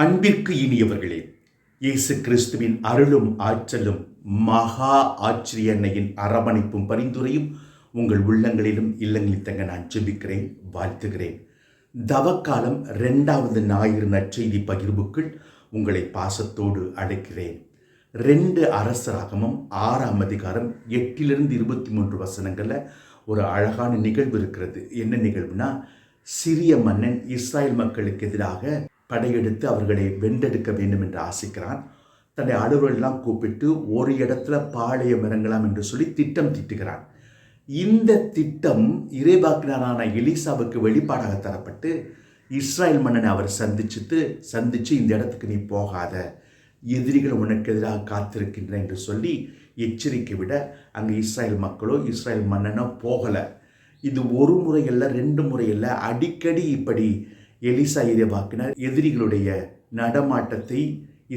அன்பிற்கு இனியவர்களே இயேசு கிறிஸ்துவின் அருளும் ஆற்றலும் மகா ஆச்சரியன்னையின் அரவணைப்பும் பரிந்துரையும் உங்கள் உள்ளங்களிலும் இல்லங்களில் தங்க நான் ஜெபிக்கிறேன் வாழ்த்துகிறேன். தவக்காலம் ரெண்டாவது ஞாயிறு நற்செய்தி பகிர்வுக்குள் உங்களை பாசத்தோடு அழைக்கிறேன். ரெண்டு அரசராகமும் ஆறாம் அதிகாரம் எட்டிலிருந்து இருபத்தி மூன்று வசனங்களில் ஒரு அழகான நிகழ்வு இருக்கிறது. என்ன நிகழ்வுனா சிறிய மன்னன் இஸ்ராயல் மக்களுக்கு எதிராக படையெடுத்து அவர்களை வென்றெடுக்க வேண்டும் என்று ஆசைக்கிறான். தன்னை அலுவலெல்லாம் கூப்பிட்டு ஒரு இடத்துல பாளையம் இறங்கலாம் என்று சொல்லி திட்டம் திட்டுகிறான். இந்த திட்டம் இறைபாக்கினரான எலிசாவுக்கு வெளிப்பாடாக தரப்பட்டு இஸ்ராயல் மன்னனை அவர் சந்திச்சுட்டு சந்திச்சு இந்த இடத்துக்கு நீ போகாத எதிரிகள் உனக்கு எதிராக காத்திருக்கின்றன என்று சொல்லி எச்சரிக்கை விட அங்கே இஸ்ராயல் மக்களோ இஸ்ராயல் மன்னனோ போகலை. இது ஒரு முறையில் ரெண்டு முறையில் அடிக்கடி இப்படி எலிசா இறைவாக்கினர் எதிரிகளுடைய நடமாட்டத்தை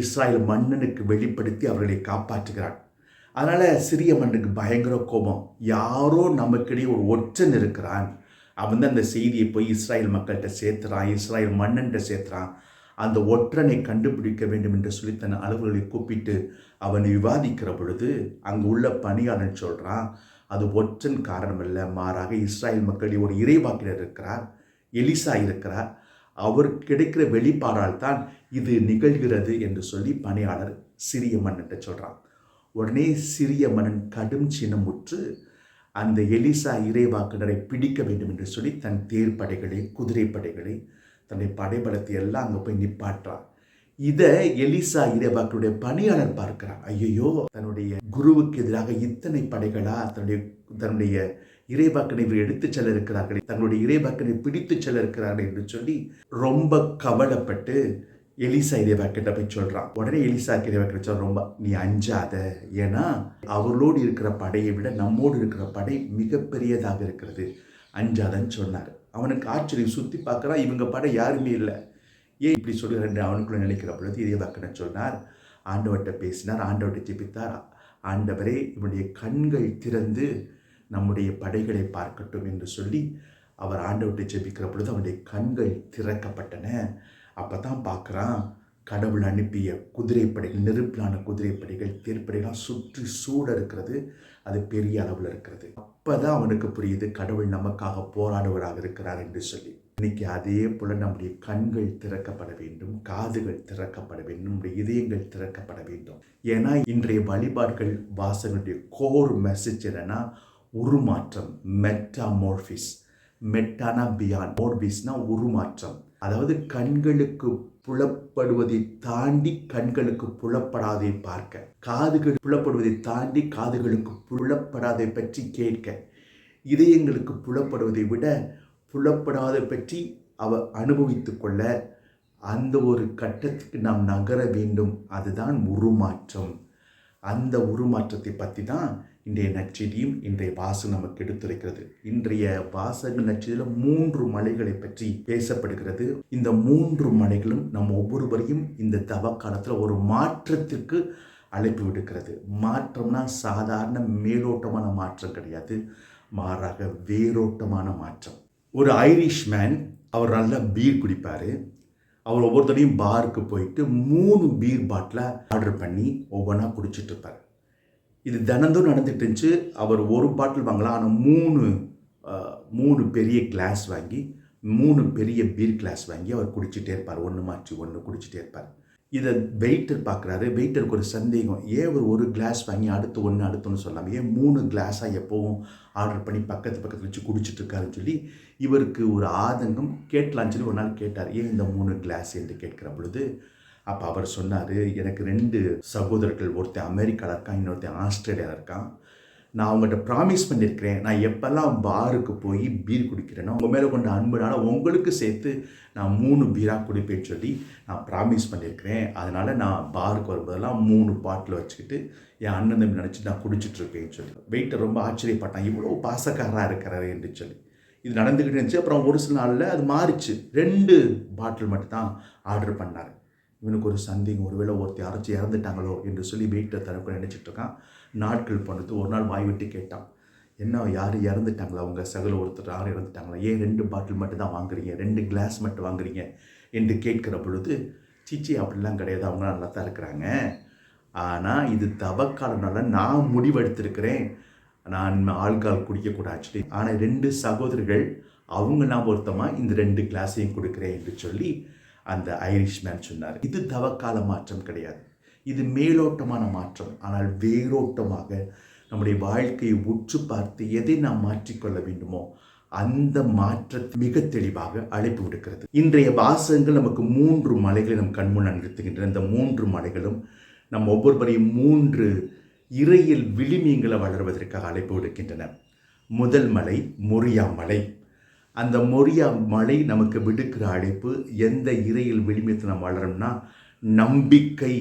இஸ்ராயல் மன்னனுக்கு வெளிப்படுத்தி அவர்களை காப்பாற்றுகிறான் அதனால் சிறிய மன்னனுக்கு பயங்கர கோபம். யாரோ நமக்கிடையே ஒரு ஒற்றன் இருக்கிறான். அவன் தான் அந்த செய்தியை போய் இஸ்ராயல் மக்கள்கிட்ட சேர்த்துறான் இஸ்ராயல் மன்னன்கிட்ட சேர்த்துறான். அந்த ஒற்றனை கண்டுபிடிக்க வேண்டும் என்று சொல்லி தன் அலுவலர்களை கூப்பிட்டு அவன் விவாதிக்கிற பொழுது அங்கு உள்ள பணியாளன் சொல்கிறான் அது ஒற்றன் காரணமல்ல மாறாக இஸ்ராயல் மக்களில் ஒரு இறைவாக்கினர் இருக்கிறார் எலிசா இருக்கிறார். அவருக்கு கிடைக்கிற வெளிப்பாடால் தான் இது நிகழ்கிறது என்று சொல்லி பணியாளர் சிறிய மன்னன்ட்ட சொல்கிறான் உடனே சிறிய மன்னன் கடும் சினமுற்று அந்த எலிசா இறைவாக்கினரை பிடிக்க வேண்டும் என்று சொல்லி தன் தேர் படைகளையும் குதிரை படைகளை தன்னுடைய படைபலத்தை எல்லாம் அங்கே போய் நிப்பாட்டுறான். இதை எலிசா இறைவாக்களுடைய பணியாளர் பார்க்கிறான். ஐயோ தன்னுடைய குருவுக்கு எதிராக இத்தனை படைகளா? தன்னுடைய தன்னுடைய இறைவாக்கனை இவர் எடுத்துச் செல்ல இருக்கிறார்கள் தங்களுடைய இறைவாக்கனை பிடித்துச் செல்ல இருக்கிறார்கள் என்று சொல்லி ரொம்ப கவலைப்பட்டு எலிசா இறைவாக்கிட்ட போய் சொல்கிறான் உடனே எலிசா இறைவாக்கிட்ட சொல்ல ரொம்ப நீ அஞ்சாத. ஏன்னா அவர்களோடு இருக்கிற படையை விட நம்மோடு இருக்கிற படை மிகப்பெரியதாக இருக்கிறது. அஞ்சாதன்னு சொன்னார். அவனுக்கு ஆச்சரியம். சுற்றி பார்க்குறான் இவங்க படை யாருமே இல்லை. ஏன் இப்படி சொல்லுகிறேன் அவனுக்குள்ள நினைக்கிற பொழுது இறைவாக்கனை சொன்னார் ஆண்டவர்கிட்ட பேசினார் ஆண்டவர்கிட்ட ஜெபித்தார்? ஆண்டவரே இவனுடைய கண்கள் திறந்து நம்முடைய படைகளை பார்க்கட்டும் என்று சொல்லி அவர் ஆண்டவர்கிட்ட ஜெபிக்கிற பொழுது அவனுடைய கண்கள் திறக்கப்பட்டன. அப்போ தான் பார்க்குறான் கடவுள் அனுப்பிய குதிரைப்படைகள் நெருப்பிலான குதிரைப்படைகள் தேர்ப்படைகளாம் சுற்றி சூட இருக்கிறது அது பெரிய அளவில் இருக்கிறது. அப்போ தான் அவனுக்கு புரியுது கடவுள் நமக்காக போராடுவராக இருக்கிறார் என்று சொல்லி. இன்னைக்கு அதே போல் நம்முடைய கண்கள் திறக்கப்பட வேண்டும் காதுகள் திறக்கப்பட வேண்டும் நம்முடைய இதயங்கள் திறக்கப்பட வேண்டும். ஏன்னா இன்றைய வழிபாடுகள் வாசகனுடைய கோர் மெசேஜ் என்னன்னா உருமாற்றம் மெட்டாமோர்பிஸ் மெட்டானா பியான் மோர்பிஸ்னா உருமாற்றம். அதாவது கண்களுக்கு புலப்படுவதை தாண்டி கண்களுக்கு புலப்படாதை பார்க்க. காதுகள் புலப்படுவதை தாண்டி காதுகளுக்கு புலப்படாதை பற்றி கேட்க. இதயங்களுக்கு புலப்படுவதை விட புலப்படாத பற்றி அவ அனுபவித்து கொள்ள அந்த ஒரு கட்டத்துக்கு நாம் நகர வேண்டும். அதுதான் உருமாற்றம். அந்த உருமாற்றத்தை பற்றி தான் இன்றைய நற்செய்தியும் இன்றைய வாசகம் நமக்கு எடுத்துரைக்கிறது. இன்றைய வாசக நற்செய்தியில் மூன்று மலைகளை பற்றி பேசப்படுகிறது. இந்த மூன்று மலைகளும் நம் ஒவ்வொருவரையும் இந்த தவ காலத்தில் ஒரு மாற்றத்திற்கு அழைப்பு விடுக்கிறது. மாற்றம்னா சாதாரண மேலோட்டமான மாற்றம் கிடையாது. மாறாக வேரோட்டமான மாற்றம். ஒரு ஐரிஷ் மேன் அவர் நல்லா பீர் குடிப்பார். அவர் ஒவ்வொருத்தரையும் பாருக்கு போயிட்டு மூணு பீர் பாட்டிலை ஆர்டர் பண்ணி ஒவ்வொன்றா குடிச்சிட்டு இருப்பார். இது தினந்தும் நடந்துட்டு இருந்துச்சு. அவர் ஒரு பாட்டில் வாங்கலாம் ஆனால் மூணு மூணு பெரிய கிளாஸ் வாங்கி மூணு பெரிய பீர் கிளாஸ் வாங்கி அவர் குடிச்சிட்டே இருப்பார். ஒன்று மாற்றி ஒன்று குடிச்சிட்டே இருப்பார். இதை வெயிட்டர் பார்க்குறாரு வெயிட்டருக்கு ஒரு சந்தேகம். ஏன் ஒரு ஒரு கிளாஸ் வாங்கி அடுத்து ஒன்று அடுத்துன்னு சொல்லாமல் ஏன் மூணு கிளாஸாக எப்போவும் ஆர்டர் பண்ணி பக்கத்து பக்கத்தில் வச்சு குடிச்சிட்ருக்காருன்னு சொல்லி இவருக்கு ஒரு ஆதங்கம் கேட்கலான்னு சொல்லி ஒரு நாள் கேட்டார். ஏன் இந்த மூணு கிளாஸ் என்று கேட்குற பொழுது அப்போ அவர் சொன்னார் எனக்கு ரெண்டு சகோதரர்கள் ஒருத்தன் அமெரிக்காவில் இருக்கான் இன்னொருத்தன் ஆஸ்திரேலியாவில் இருக்கான். நான் அவங்ககிட்ட ப்ராமிஸ் பண்ணியிருக்கிறேன். நான் எப்போல்லாம் பாருக்கு போய் பீர் குடிக்கிறேனோ உங்கள் மேலே கொண்ட அன்புனால உங்களுக்கு சேர்த்து நான் மூணு பீராக குடிப்பேன்னு சொல்லி நான் ப்ராமிஸ் பண்ணியிருக்கிறேன். அதனால் நான் பாருக்கு வரும்போதெல்லாம் மூணு பாட்டில் வச்சுக்கிட்டு என் அண்ணன் தம்பி நினச்சி நான் குடிச்சிட்ருப்பேன்னு சொல்லி. வெயிட்டை ரொம்ப ஆச்சரியப்பட்டான். இவ்வளோ பாசக்காரராக இருக்கிறாரு என்று சொல்லி. இது நடந்துக்கிட்டு இருந்துச்சு. அப்புறம் ஒரு சில நாளில் அது மாறிச்சு. ரெண்டு பாட்டில் மட்டும்தான் ஆர்டர் பண்ணார். இவனுக்கு ஒரு சந்தேகம் ஒருவேளை ஒருத்தர் யாராச்சும் இறந்துட்டாங்களோ என்று சொல்லி வீட்டில் தரப்பு நினச்சிட்டு இருக்கான். நாட்கள் பண்ணுறது ஒரு நாள் வாய் விட்டு கேட்டான். என்ன யார் இறந்துட்டாங்களா? உங்கள் சகல ஒருத்தர் யாரும் இறந்துட்டாங்களா? ஏன் ரெண்டு பாட்டில் மட்டும் தான் வாங்குறீங்க? ரெண்டு கிளாஸ் மட்டும் வாங்குறீங்க? என்று கேட்கிற பொழுது சிச்சி அப்படிலாம் கிடையாது. அவங்க நல்லா தான் இருக்கிறாங்க. ஆனால் இது தவக்காலனால நான் முடிவெடுத்திருக்கிறேன். நான் ஆள்கால் குடிக்கக்கூடாது. ஆனால் ரெண்டு சகோதரர்கள் அவங்க நான் பொருத்தமாக இந்த ரெண்டு கிளாஸையும் கொடுக்குறேன் என்று சொல்லி அந்த ஐரிஷ்மேன் சொன்னார். இது தவக்கால மாற்றம் கிடையாது. இது மேலோட்டமான மாற்றம். ஆனால் வேரோட்டமாக நம்முடைய வாழ்க்கையை உற்று பார்த்து எதை நாம் மாற்றிக்கொள்ள வேண்டுமோ அந்த மாற்றத்தை மிக தெளிவாக அழைப்பு விடுக்கிறது. இன்றைய வாசகங்கள் நமக்கு மூன்று மலைகளை நம் கண்முன் நிறுத்துகின்றன இந்த மூன்று மலைகளும் நம் ஒவ்வொருவரையும் மூன்று இறையில் விளிமியங்களை வளர்வதற்காக அழைப்பு விடுக்கின்றன. முதல் மலை மொரியா மலை. அந்த மொரியா மலை நமக்கு விடுக்கிற அழைப்பு எந்த இறையில் விளிமியத்தில் நாம் வளரோம்னா நம்பிக்கை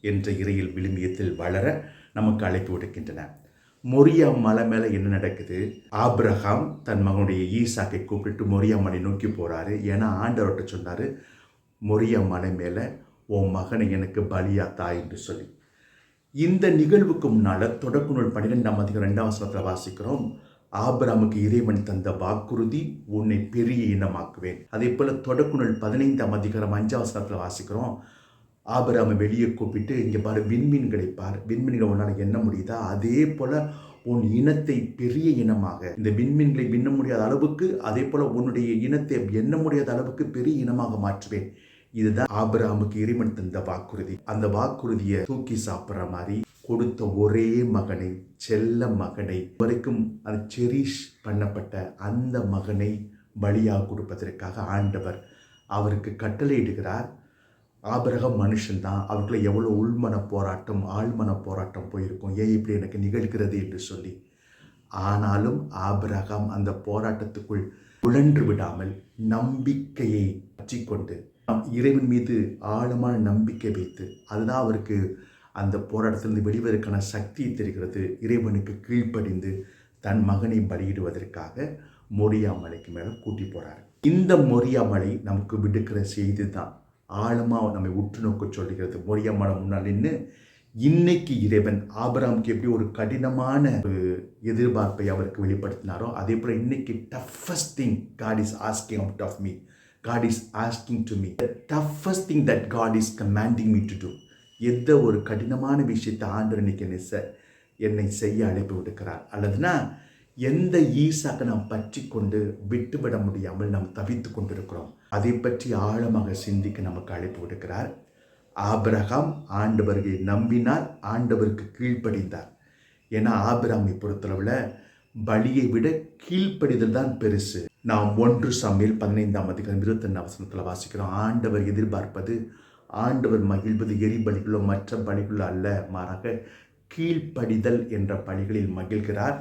என்ற இறையில் விளிமியத்தில் வளர நமக்கு அழைப்பு விடுக்கின்றன. மொரியா மலை மேலே என்ன நடக்குது? ஆப்ரஹாம் தன் மகனுடைய ஈசாக்கை கூப்பிட்டு மொரியா மலை நோக்கி போகிறாரு ஏன்னா ஆண்டவர்கிட்ட சொன்னார் மொரியா மலை மேலே உன் மகனை எனக்கு பலியா தாய் என்று சொல்லி. இந்த நிகழ்வுக்கு முன்னால் தொடக்க நூல் பன்னிரெண்டாம் அதிகம் ரெண்டாம் வசனத்தில் வாசிக்கிறோம். ஆபிராமுக்கு இறைவன் தந்த வாக்குறுதி உன்னை பெரிய இனமாக்குவேன். அதே போல் தொடக்குணல் பதினைந்தாம் அதிகாரம் அஞ்சாம் வசனத்தில் வாசிக்கிறோம். ஆபிராமை வெளியே கூப்பிட்டு இங்கே பாரு விண்மீன்களை பார். விண்மீன்கள் உன்னால் எண்ண முடியுதா? அதே போல் உன் இனத்தை பெரிய இனமாக. இந்த விண்மீன்களை விண்ண முடியாத அளவுக்கு அதே போல் உன்னுடைய இனத்தை எண்ண முடியாத அளவுக்கு பெரிய இனமாக மாற்றுவேன். இதுதான் ஆபிராமுக்கு இறைவன் தந்த வாக்குறுதி. அந்த வாக்குறுதியை தூக்கி சாப்பிட்ற மாதிரி கொடுத்த ஒரே மகனை செல்ல மகனை வரைக்கும் அது செரிஷ் பண்ணப்பட்ட அந்த மகனை பலியாக கொடுப்பதற்காக ஆண்டவர் அவருக்கு கட்டளையிடுகிறார். ஆபரகம் மனுஷன்தான். அவருக்குள்ள எவ்வளோ உள்மன போராட்டம் ஆழ்மன போராட்டம் போயிருக்கும். ஏன் இப்படி எனக்கு நிகழ்கிறது என்று சொல்லி. ஆனாலும் ஆபிரகாம் அந்த போராட்டத்துக்குள் உழன்று விடாமல் நம்பிக்கையை வச்சிக்கொண்டு இறைவன் மீது ஆழமான நம்பிக்கை வைத்து அதுதான் அவருக்கு அந்த போராட்டத்திலிருந்து வெளிவதற்கான சக்தியை தெரிகிறது. இறைவனுக்கு கீழ்ப்படிந்து தன் மகனை பலியிடுவதற்காக மொரியா மலைக்கு மேலே கூட்டி போகிறார் இந்த மொரியா மலை நமக்கு விடுக்கிற செய்தி தான் ஆழமாக நம்மை உற்று நோக்க சொல்லுகிறது. மொரியா மலை முன்னால் நின்று இன்னைக்கு இறைவன் ஆபராமுக்கு எப்படி ஒரு கடினமான ஒரு எதிர்பார்ப்பை அவருக்கு வெளிப்படுத்தினாரோ அதே போல் இன்னைக்கு toughest thing God is asking out of me God is asking to me the toughest thing that God is commanding me to do எந்த ஒரு கடினமான விஷயத்தை ஆண்டு இன்னைக்கு நெச செ என்னை செய்ய அழைப்பு விடுக்கிறார் அல்லதுனா எந்த ஈசாக்கை நாம் பற்றி கொண்டு விட்டுவிட முடியாமல் நாம் தவித்து கொண்டிருக்கிறோம். அதை பற்றி ஆழமாக சிந்திக்க நமக்கு அழைப்பு விடுக்கிறார் ஆபிரகாம் ஆண்டவர்களை நம்பினார் ஆண்டவருக்கு கீழ்ப்படிந்தார். ஏன்னா ஆபிரகாமை பொறுத்தளவில் பலியை விட கீழ்ப்படிதல் தான் பெருசு. நாம் ஒன்று சமையல் பதினைந்தாம் அதிகாரம் இருபத்தெண்டு வசனத்தில் வாசிக்கிறோம். ஆண்டவர் எதிர்பார்ப்பது ஆண்டவர் மகிழ்வது எரிபலிகளோ மற்ற பலிகளோ அல்ல மாறாக கீழ்ப்படிதல் என்ற பணிகளில் மகிழ்கிறார்.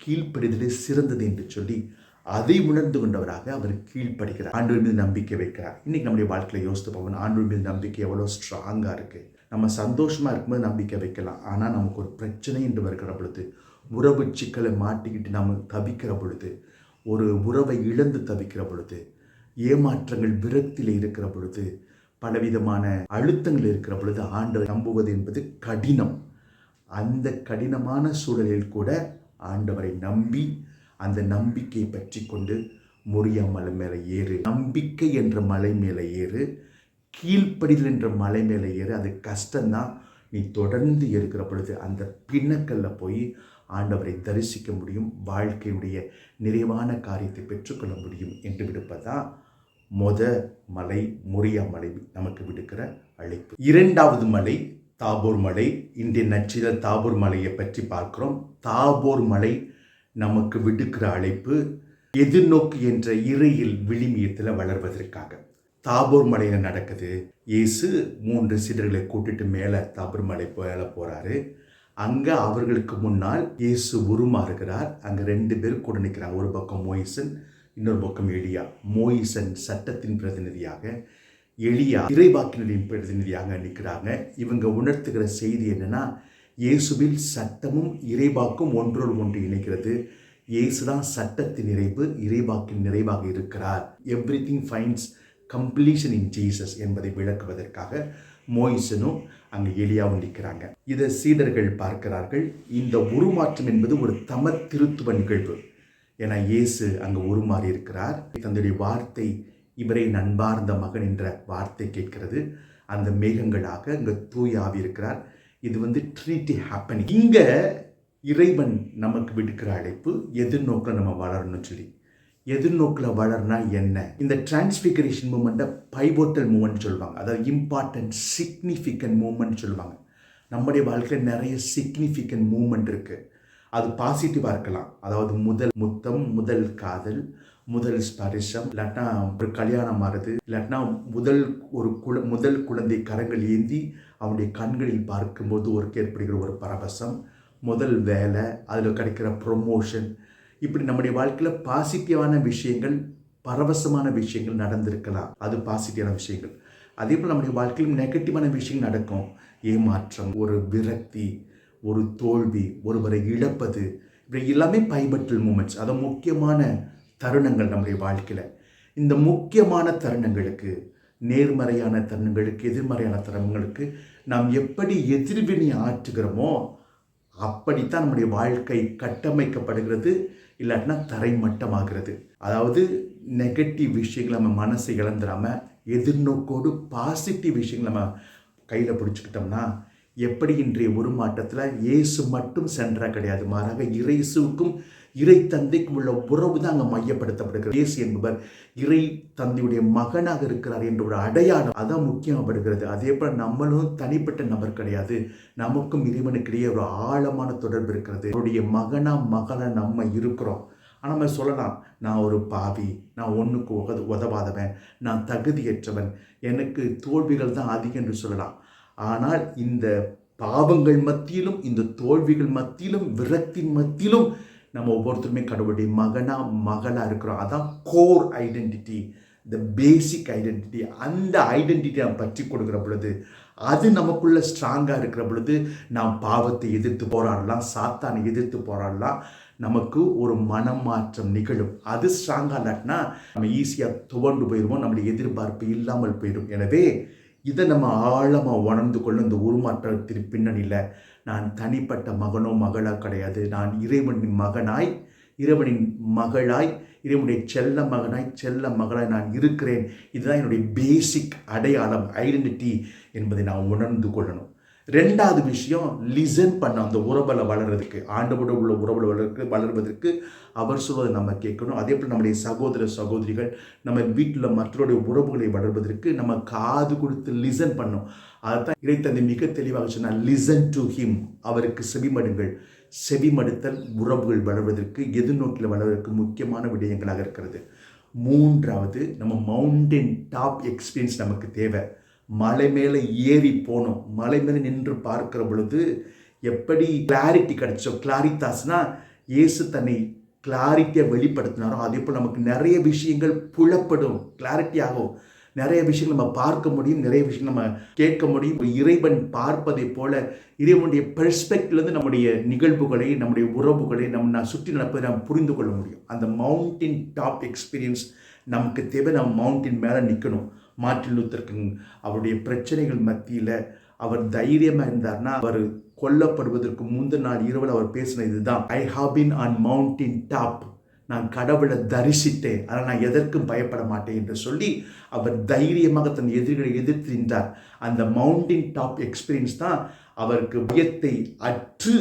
கீழ்ப்படிதலே சிறந்தது என்று சொல்லி அதை உணர்ந்து கொண்டவராக அவர் கீழ்ப்படுகிறார். ஆண்டவர் மீது நம்பிக்கை வைக்கிறார். இன்னைக்கு நம்முடைய வாழ்க்கையில் யோசித்து போவோம் ஆண்டவர் மீது நம்பிக்கை எவ்வளோ ஸ்ட்ராங்காக இருக்குது நம்ம சந்தோஷமாக இருக்கும்போது நம்பிக்கை வைக்கலாம். ஆனால் நமக்கு ஒரு பிரச்சனை என்று வருகிற பொழுது உறவு சிக்கலை மாட்டிக்கிட்டு நம்ம தவிக்கிற பொழுது ஒரு உறவை இழந்து தவிக்கிற பொழுது ஏமாற்றங்கள் விரக்தியில் இருக்கிற பொழுது பலவிதமான அழுத்தங்கள் இருக்கிற பொழுது ஆண்டவர் நம்புவது என்பது கடினம். அந்த கடினமான சூழலில் கூட ஆண்டவரை நம்பி அந்த நம்பிக்கையை பற்றி கொண்டு முறியா மலை மேலே ஏறு. நம்பிக்கை என்ற மலை மேலே ஏறு. கீழ்ப்படிதல் என்ற மலை மேலே ஏறு. அது கஷ்டம்தான். நீ தொடர்ந்து இருக்கிற பொழுது அந்த பின்னக்கல்ல போய் ஆண்டவரை தரிசிக்க முடியும். வாழ்க்கையுடைய நிறைவான காரியத்தை பெற்றுக்கொள்ள முடியும் என்று விடுப்பதான் மொத மலை முறியா மலை நமக்கு விடுக்கிற அழைப்பு. இரண்டாவது மலை தாபூர் மலை. இந்திய நச்சில தாபூர் மலையை பற்றி பார்க்கிறோம். தாபூர் மலை நமக்கு விடுக்கிற அழைப்பு எதிர்நோக்கு என்ற இறையில் விளிமியத்தில் வளர்வதற்காக. தாபூர் மலையில் நடக்குது. இயேசு மூன்று சீடர்களை கூட்டிட்டு மேலே தாபூர் மலை மேலே போகிறாரு அங்கே அவர்களுக்கு முன்னால் இயேசு உருமாறுகிறார். அங்கே ரெண்டு பேர் கூட நிற்கிறாங்க ஒரு பக்கம் மோயிசன் இன்னொரு பக்கம் எளியா மோயிசன் சட்டத்தின் பிரதிநிதியாக எளியா இறைவாக்கினரின் பிரதிநிதியாக நிற்கிறாங்க. இவங்க உணர்த்துகிற செய்தி என்னென்னா இயேசுவில் சட்டமும் இறைவாக்கும் ஒன்றோடு ஒன்று இணைக்கிறது. இயேசு தான் சட்டத்தின் நிறைவு இறைவாக்கின் நிறைவாக இருக்கிறார். Everything finds completion in Jesus என்பதை விளக்குவதற்காக மோயிசனும் அங்கே எளியாவும் நிற்கிறாங்க. இதை சீடர்கள் பார்க்கிறார்கள். இந்த உருமாற்றம் என்பது ஒரு தம திருத்துவ நிகழ்வு. என இயேசு அங்கே உருமாறி இருக்கிறார். தன்னுடைய வார்த்தை இவரை நண்பார்ந்த மகன் என்ற வார்த்தை கேட்கிறது. அந்த மேகங்களாக அங்கே தூய் ஆவி இருக்கிறார் இது வந்து ட்ரீட்டி ஹேப்பனிங் இங்கே இறைவன் நமக்கு விடுக்கிற அழைப்பு எதிர்நோக்கில் நம்ம வளரணும்னு சொல்லி. எதிர்நோக்கில் வளர்னா என்ன? இந்த டிரான்ஸ்பிகரேஷன் மூமெண்ட்டை பைபோட்டல் மூமெண்ட் சொல்லுவாங்க. அதாவது இம்பார்ட்டன்ட் சிக்னிஃபிகண்ட் மூமெண்ட் சொல்லுவாங்க. நம்முடைய வாழ்க்கையில் நிறைய சிக்னிஃபிகண்ட் மூமெண்ட் இருக்குது அது பாசிட்டிவாக இருக்கலாம். அதாவது முதல் முத்தம் முதல் காதல் முதல் ஸ்பரிசம் இல்லாட்டினா ஒரு கல்யாணம் ஆகுது இல்லாட்டினா முதல் ஒரு குழ முதல் குழந்தை கரங்கள் ஏந்தி அவனுடைய கண்களில் பார்க்கும்போது ஒரு ஏற்படுகிற ஒரு பரவசம் முதல் வேலை அதில் கிடைக்கிற ப்ரொமோஷன் இப்படி நம்முடைய வாழ்க்கையில் பாசிட்டிவான விஷயங்கள் பரவசமான விஷயங்கள் நடந்திருக்கலாம். அது பாசிட்டிவான விஷயங்கள். அதே போல் நம்முடைய வாழ்க்கையில் நெகட்டிவான விஷயங்கள் நடக்கும். ஏமாற்றம் ஒரு விரக்தி ஒரு தோல்வி ஒருவரை இழப்பது இப்படி எல்லாமே பைபட்டல் மூமெண்ட்ஸ் அது முக்கியமான தருணங்கள் நம்முடைய வாழ்க்கையில். இந்த முக்கியமான தருணங்களுக்கு நேர்மறையான தருணங்களுக்கு எதிர்மறையான தருணங்களுக்கு நாம் எப்படி எதிர்வினை ஆற்றுகிறோமோ அப்படித்தான் நம்முடைய வாழ்க்கை கட்டமைக்கப்படுகிறது. இல்லாட்டினா தரைமட்டமாகிறது. அதாவது நெகட்டிவ் விஷயங்களை நம்ம மனசை இழந்துடாமல் எதிர்நோக்கோடு பாசிட்டிவ் விஷயங்கள் நம்ம கையில் பிடிச்சிக்கிட்டோம்னா எப்படி இன்றைய உருமாட்டத்தில் இயேசு மட்டும் சென்றா கிடையாது மாறாக இறைசுவுக்கும் இறை தந்தைக்கும் உள்ள உறவு தான் அங்கே மையப்படுத்தப்படுகிறது. இயேசு என்பவர் இறை தந்தையுடைய மகனாக இருக்கிறார் என்ற ஒரு அடையாளம் அதான் முக்கியப்படுகிறது அதே போல் நம்மளும் தனிப்பட்ட நபர் கிடையாது நமக்கும் இறைவனுக்கிடையே ஒரு ஆழமான தொடர்பு இருக்கிறது. அவருடைய மகனா மகளாக நம்ம இருக்கிறோம். ஆனால் நம்ம சொல்லலாம் நான் ஒரு பாவி நான் ஒன்றுக்கு உத உதவாதவன் நான் தகுதியற்றவன் எனக்கு தோல்விகள் தான் அதிகம் என்று சொல்லலாம். ஆனால் இந்த பாவங்கள் மத்தியிலும் இந்த தோல்விகள் மத்தியிலும் விரக்தின் மத்தியிலும் நம்ம ஒவ்வொருத்தருமே கடவுளுடைய மகனாக மகளாக இருக்கிறோம். அதான் கோர் ஐடென்டிட்டி இந்த பேசிக் ஐடென்டிட்டி அந்த ஐடென்டிட்டி நாம் பற்றி கொடுக்குற பொழுது அது நமக்குள்ள ஸ்ட்ராங்காக இருக்கிற பொழுது நாம் பாவத்தை எதிர்த்து போராடலாம் சாத்தானை எதிர்த்து போராடலாம். நமக்கு ஒரு மனமாற்றம் நிகழும். அது ஸ்ட்ராங்காக இல்லாட்டினா நம்ம ஈஸியாக துவண்டு போயிடுவோம் நம்முடைய எதிர்பார்ப்பு இல்லாமல் போயிடும். எனவே இதை நம்ம ஆழமாக உணர்ந்து கொள்ளும் இந்த உருமாற்றத்தின் பின்னணியில் நான் தனிப்பட்ட மகனோ மகளாக கிடையாது. நான் இறைவனின் மகனாய் இறைவனின் மகளாய் இறைவனுடைய செல்ல மகனாய் செல்ல மகளாய் நான் இருக்கிறேன். இதுதான் என்னுடைய பேசிக் அடையாளம் ஐடென்டிட்டி என்பதை நான் உணர்ந்து கொள்ளணும். ரெண்டாவது விஷயம் லிசன் பண்ண அந்த உறவில் வளர்றதுக்கு ஆண்டவோட உள்ள உறவில் வளர்க்கு வளர்வதற்கு அவர் சொல்வதை நம்ம கேட்கணும். அதே போல் நம்முடைய சகோதர சகோதரிகள் நம்ம வீட்டில் மற்றவருடைய உறவுகளை வளர்வதற்கு நம்ம காது கொடுத்து லிசன் பண்ணோம் அதுதான் இறைத்தந்தை மிக தெளிவாக சொன்னால் லிசன் டு ஹிம் அவருக்கு செவிமடுங்கள். செவிமடுத்தல் உறவுகள் வளர்வதற்கு எதிர்நோக்கில் வளர்வதற்கு முக்கியமான விடயங்களாக இருக்கிறது. மூன்றாவது நம்ம மவுண்டன் டாப் எக்ஸ்பீரியன்ஸ் நமக்கு தேவை. மலை மேலே ஏறி போனோம். மலை மேலே நின்று பார்க்கிற பொழுது எப்படி கிளாரிட்டி கிடைச்சோம் கிளாரித்தாஸ்னா இயேசு தன்னை கிளாரிட்டியாக வெளிப்படுத்தினாரோ அதே போல் நமக்கு நிறைய விஷயங்கள் புலப்படும் கிளாரிட்டி ஆகும். நிறைய விஷயங்கள் நம்ம பார்க்க முடியும் நிறைய விஷயங்கள் நம்ம கேட்க முடியும். இறைவன் பார்ப்பதை போல இறைவனுடைய பெர்ஸ்பெக்ட்லேருந்து நம்முடைய நிகழ்வுகளை நம்முடைய உறவுகளை நம்ம நான் சுற்றி நடப்பதை நாம் புரிந்து கொள்ள முடியும். அந்த மவுண்டின் டாப் எக்ஸ்பீரியன்ஸ் நமக்கு தேவை. நம்ம மவுண்டின் மேலே நிற்கணும். மார்ட்டின் லூத்தர் கிங் அவருடைய பிரச்சனைகள் மத்தியில் அவர் தைரியமாக இருந்தார்னா அவர் கொல்லப்படுவதற்கு முந்தின நாள் இரவில் அவர் பேசின இதுதான். I have been on mountain top நான் கடவுளை தரிசித்தேன். ஆனால் நான் எதற்கும் பயப்பட மாட்டேன் என்று சொல்லி அவர் தைரியமாக தன் எதிரிகளை எதிர்த்து நின்றார். அந்த மவுண்டின் டாப் எக்ஸ்பீரியன்ஸ் தான் அவருக்கு வியத்தை அற்று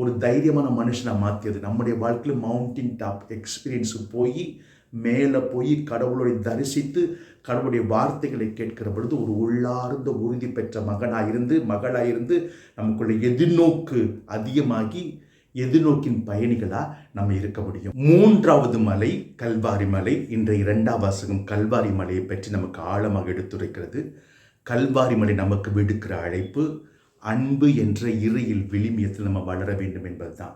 ஒரு தைரியமான மனுஷனை மாற்றியது நம்முடைய வாழ்க்கையில் மவுண்டின் டாப் எக்ஸ்பீரியன்ஸு போய் மேலே போய் கடவுளை தரிசித்து கடவுளுடைய வார்த்தைகளை கேட்கிற பொழுது ஒரு உள்ளார்ந்த உறுதி பெற்ற மகனாக இருந்து மகளாக இருந்து நமக்குள்ள எதிர்நோக்கு அதிகமாகி எதிர்நோக்கின் பயணிகளாக நம்ம இருக்க முடியும். மூன்றாவது மலை கல்வாரி மலை. இன்றைய இரண்டாம் வாசகம் கல்வாரி மலையை பற்றி நமக்கு ஆழமாக எடுத்துரைக்கிறது. கல்வாரி மலை நமக்கு விடுக்கிற அழைப்பு அன்பு என்ற இறையில் விளிமியத்தில் நம்ம வளர வேண்டும் என்பதுதான்.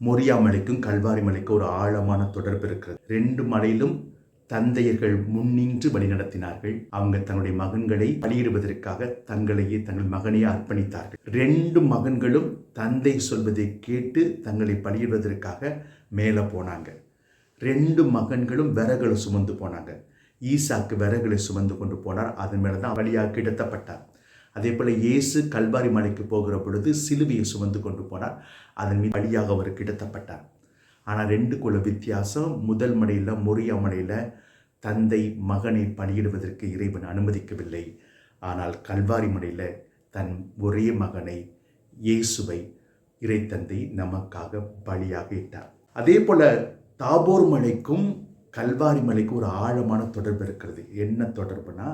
மொரியா மலைக்கும் கல்வாரி மலைக்கும் ஒரு ஆழமான தொடர்பு இருக்கிறது. ரெண்டு மலையிலும் தந்தையர்கள் முன்னின்று வழிநடத்தினார்கள் அவங்க தன்னுடைய மகன்களை பலியிடுவதற்காக தங்களையே தங்கள் மகனையே அர்ப்பணித்தார்கள். ரெண்டு மகன்களும் தந்தை சொல்வதை கேட்டு தங்களை பலியிடுவதற்காக மேலே போனாங்க. ரெண்டு மகன்களும் விறகுகளை சுமந்து போனாங்க. ஈசாக்கு விறகுகளை சுமந்து கொண்டு போனார். அதன் மேலே தான் வழியாக கிடத்தப்பட்டார். அதே போல் இயேசு கல்வாரி மலைக்கு போகிற பொழுது சிலுவையை சுமந்து கொண்டு போனார். அதன் மீது வழியாக அவர் கிடத்தப்பட்டார். ஆனால் ரெண்டுக்குள்ள வித்தியாசம். முதல் மடையில் மொரியா மடையில் தந்தை மகனை பணியிடுவதற்கு இறைவன் அனுமதிக்கவில்லை. ஆனால் கல்வாரி மடையில் தன் ஒரே மகனை இயேசுவை இறைத்தந்தை நமக்காக பலியாக இட்டார். அதே போல் தாபோர் மலைக்கும் கல்வாரி மலைக்கும் ஒரு ஆழமான தொடர்பு இருக்கிறது. என்ன தொடர்புனா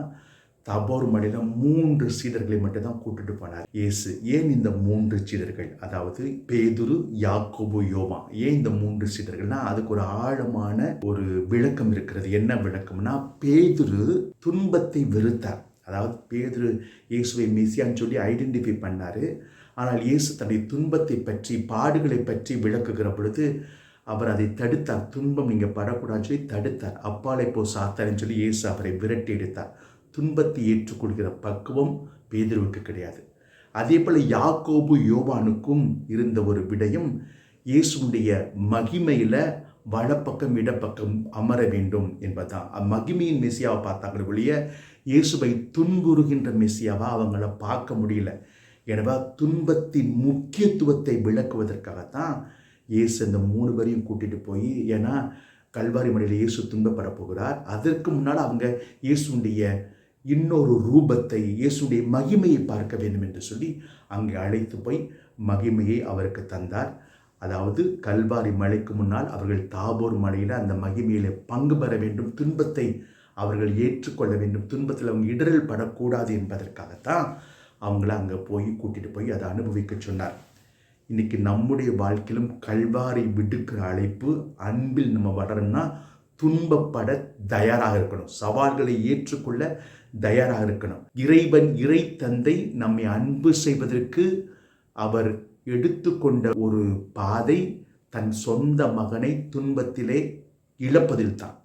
தாபோர் மலையில் மூன்று சீடர்களை மட்டும்தான் கூட்டுட்டு கூட்டிட்டு போனார். இயேசு ஏன் இந்த மூன்று சீடர்கள்? அதாவது பேதுரு யாக்கோபு யோமா ஏன் இந்த மூன்று சீடர்கள்னா அதுக்கு ஒரு ஆழமான ஒரு விளக்கம் இருக்கிறது. என்ன விளக்கம்னா பேதுரு துன்பத்தை வெறுத்தார். அதாவது பேதுரு இயேசுவை மெசியான்னு சொல்லி ஐடென்டிஃபை பண்ணார். ஆனால் இயேசு தன்னுடைய துன்பத்தை பற்றி பாடுகளை பற்றி விளக்குகிற பொழுது அவர் அதை தடுத்தார். துன்பம் நீங்கள் படக்கூடாதுன்னு சொல்லி தடுத்தார். அப்பாலை போ சாத்தாருன்னு சொல்லி இயேசு அவரை விரட்டி எடுத்தார் துன்பத்தை ஏற்றுக்கொள்கிற பக்குவம் பேதுருவுக்கு கிடையாது. அதே போல் யாக்கோபு யோவானுக்கும் இருந்த ஒரு விடயம் இயேசுடைய மகிமையில் வலப்பக்கம் இடப்பக்கம் அமர வேண்டும் என்பதுதான். மகிமையின் மெசியாவை பார்த்தாங்களே ஒழிய இயேசுவை துன்புறுகின்ற மெஸ்ஸியாவாக அவங்கள பார்க்க முடியல. எனவே துன்பத்தின் முக்கியத்துவத்தை விளக்குவதற்காகத்தான் இயேசு அந்த மூணு பேரையும் கூட்டிகிட்டு போய் ஏன்னா கல்வாரி மலையில் இயேசு துன்பப்பட போகிறார். அதற்கு முன்னால் அவங்க இயேசுடைய இன்னொரு ரூபத்தை இயேசுடைய மகிமையை பார்க்க வேண்டும் என்று சொல்லி அங்கே அழைத்து போய் மகிமையை அவருக்கு தந்தார். அதாவது கல்வாரி மலைக்கு முன்னால் அவர்கள் தாபோர் மலையில் அந்த மகிமையில் பங்கு பெற வேண்டும் துன்பத்தை அவர்கள் ஏற்றுக்கொள்ள வேண்டும் துன்பத்தில் அவங்க இடரல் படக்கூடாது என்பதற்காகத்தான் அவங்கள அங்கே போய் கூட்டிகிட்டு போய் அதை அனுபவிக்க சொன்னார். இன்றைக்கி நம்முடைய வாழ்க்கையிலும் கல்வாரி விடுக்கிற அழைப்பு அன்பில் நம்ம வளரணும்னா துன்பப்பட தயாராக இருக்கணும். சவால்களை ஏற்றுக்கொள்ள தயாராக இருக்கணும். இறைவன் இறை தந்தை நம்மை அன்பு செய்வதற்கு அவர் எடுத்துக்கொண்ட ஒரு பாதை தன் சொந்த மகனை துன்பத்திலே இழப்பதில் தான்.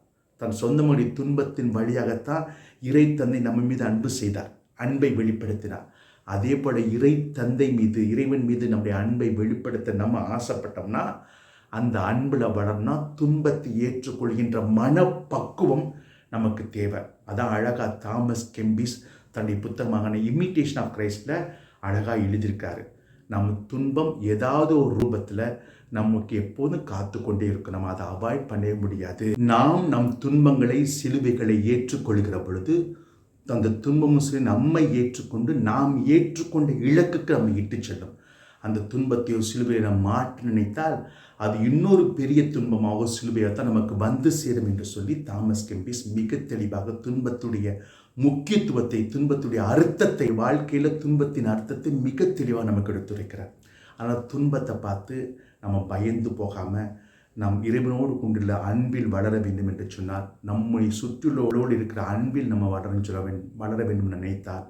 தன் சொந்த மகனை துன்பத்தின் வழியாகத்தான் இறை தந்தை நம்ம மீது அன்பு செய்தார் அன்பை வெளிப்படுத்தினார். அதே போல் இறை தந்தை மீது இறைவன் மீது நம்முடைய அன்பை வெளிப்படுத்த நம்ம ஆசைப்பட்டோம்னா அந்த அன்பில் வளர்னா துன்பத்தை ஏற்றுக்கொள்கின்ற மனப்பக்குவம் நமக்கு தேவை. அதான் அழகாக தாமஸ் கெம்பிஸ் தன்னுடைய புத்தகமான இமிட்டேஷன் ஆஃப் கிரைஸ்டில் அழகாக எழுதியிருக்காரு. நம்ம துன்பம் ஏதாவது ஒரு ரூபத்தில் நமக்கு எப்போதும் காத்து கொண்டே இருக்கும். நம்ம அதை அவாய்ட் பண்ணவே முடியாது. நாம் நம் துன்பங்களை சிலுவைகளை ஏற்றுக்கொள்கிற பொழுது அந்த துன்பமும் சரி நம்மை ஏற்றுக்கொண்டு நாம் ஏற்றுக்கொண்ட இலக்குக்கு நம்ம இட்டு செல்லும். அந்த துன்பத்தையோ சிலுவையை நாம் மாற்றி நினைத்தால் அது இன்னொரு பெரிய துன்பமாக சிலுவையாக தான் நமக்கு வந்து சேரும் என்று சொல்லி தாமஸ் கெம்பிஸ் மிக தெளிவாக துன்பத்துடைய முக்கியத்துவத்தை துன்பத்துடைய அர்த்தத்தை வாழ்க்கையில் துன்பத்தின் அர்த்தத்தை மிக தெளிவாக நமக்கு எடுத்துரைக்கிறார். ஆனால் துன்பத்தை பார்த்து நம்ம பயந்து போகாமல் நம் இறைவனோடு கொண்டுள்ள அன்பில் வளர வேண்டும் என்று சொன்னார் நம்முடைய சுற்றுலோடு இருக்கிற அன்பில் நம்ம வளரன்னு சொல்ல வேண்டும் வளர வேண்டும் நினைத்தால்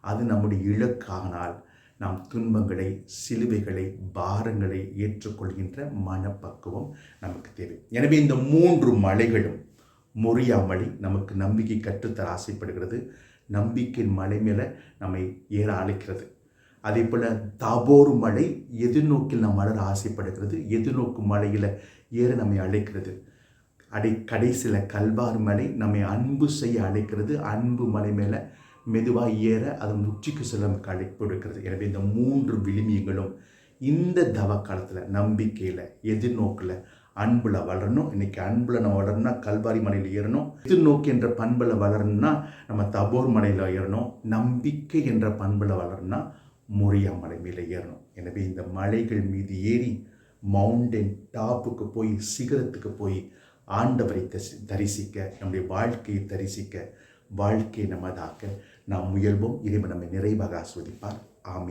அது நம்முடைய இலக்கானால் நாம் துன்பங்களை சிலுவைகளை பாரங்களை ஏற்றுக்கொள்கின்ற மனப்பக்குவம் நமக்கு தேவை. எனவே இந்த மூன்று மலைகளும் மொரியா மலை நமக்கு நம்பிக்கை கற்றுத்தர ஆசைப்படுகிறது. நம்பிக்கையின் மலை மேலே நம்மை ஏற அழைக்கிறது. அதே போல் தாபோர் மலை எதிர்நோக்கில் நாம் வளர ஆசைப்படுகிறது. எதிர்நோக்கு மலையில் ஏற நம்மை அழைக்கிறது. அடை கடைசியில் கல்வார் மலை நம்மை அன்பு செய்ய அழைக்கிறது. அன்பு மலை மேலே மெதுவாக ஏற அது உச்சிக்கு செல்ல நமக்கு அழைப்பு எடுக்கிறது எனவே இந்த மூன்று விளிமியங்களும் இந்த தவ காலத்தில் நம்பிக்கையில் எதிர்நோக்கில் அன்பில் வளரணும். இன்னைக்கு அன்பில் நம்ம வளரணும்னா கல்வாரி மலையில் ஏறணும். எதிர்நோக்கி என்ற பண்பில் வளரணும்னா நம்ம தபோர் மலையில் ஏறணும். நம்பிக்கை என்ற பண்பில் வளரணும்னா மொரியா மலை மேலே ஏறணும். எனவே இந்த மலைகள் மீது ஏறி மவுண்டன் டாப்புக்கு போய் சிகரத்துக்கு போய் ஆண்டவரை தரிசிக்க நம்முடைய வாழ்க்கையை தரிசிக்க வாழ்க்கையை நமதாக்க நாம் முயல்வோம் இறைவன் நம்மை நிறைவாக ஆஸ்வதிப்பார் ஆமே